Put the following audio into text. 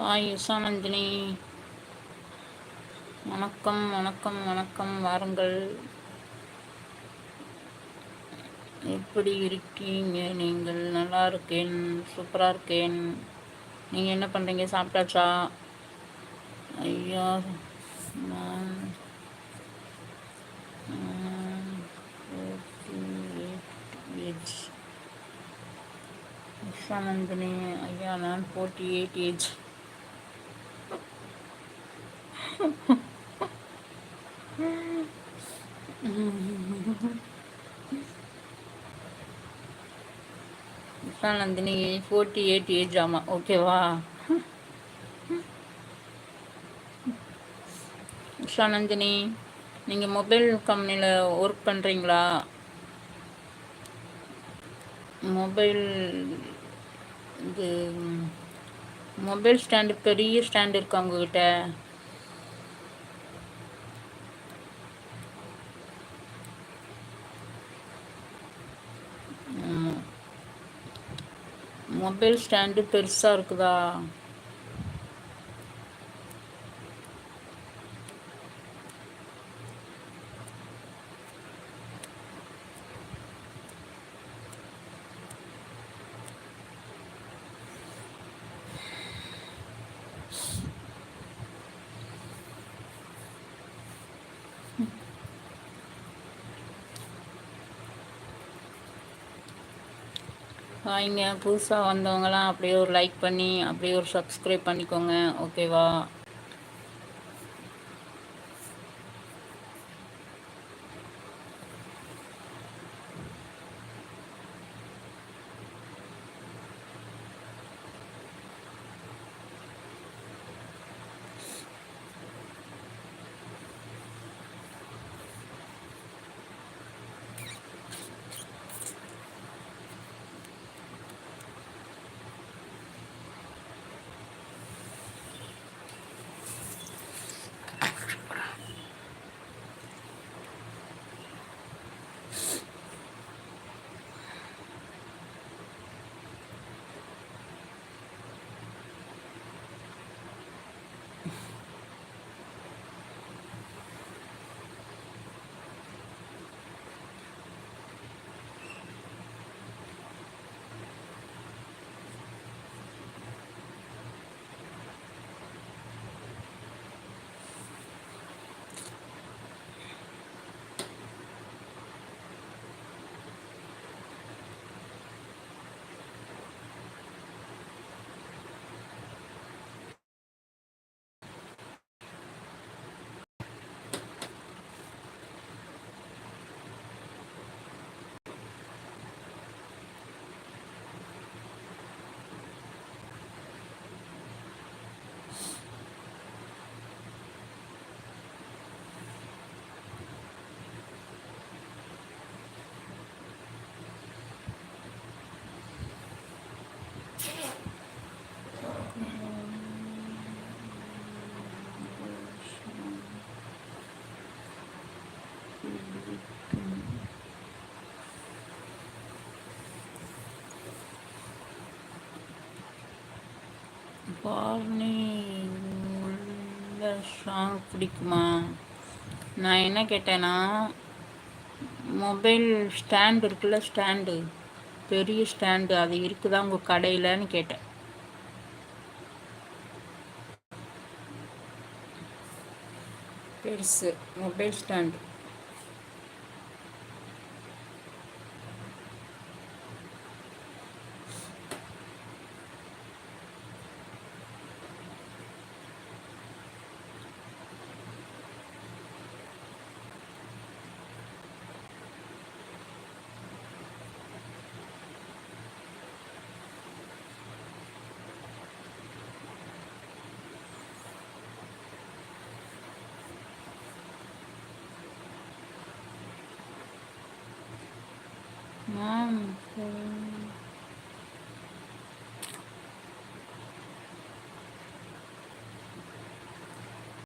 Hi Usha Nandhini வணக்கம் வணக்கம் வணக்கம். வாருங்கள். எப்படி இருக்கீங்க? நீங்கள் நல்லா இருக்கேன் சூப்பராக இருக்கேன். நீங்கள் என்ன பண்ணுறீங்க சாப்பிட்டாச்சா? ஐயா நான் உஷாநந்தினி ஐயா நான் forty eight age Nandini forty eight age ஆமாம் ஓகேவா உஷா நந்தினி நீங்கள் மொபைல் கம்பெனியில் ஒர்க் பண்ணுறீங்களா மொபைல் இது மொபைல் ஸ்டாண்டு பெரிய ஸ்டாண்டு இருக்கா உங்ககிட்ட? மொபைல் ஸ்டாண்டு பெருசாக இருக்குதா? ஹாய்ங்க புதுசாக வந்தவங்களாம் அப்படியே ஒரு லைக் பண்ணி அப்படியே ஒரு சப்ஸ்கிரைப் பண்ணிக்கோங்க ஓகேவா பார்னி உள்ள சாங் பிடிக்குமா? நான் என்ன கேட்டேன்னா மொபைல் ஸ்டாண்டு இருக்குல்ல ஸ்டாண்டு பெரிய ஸ்டாண்டு அது இருக்குதா உங்கள் கடையிலன்னு கேட்டேன். பெருசு மொபைல் ஸ்டாண்டு Yan. So,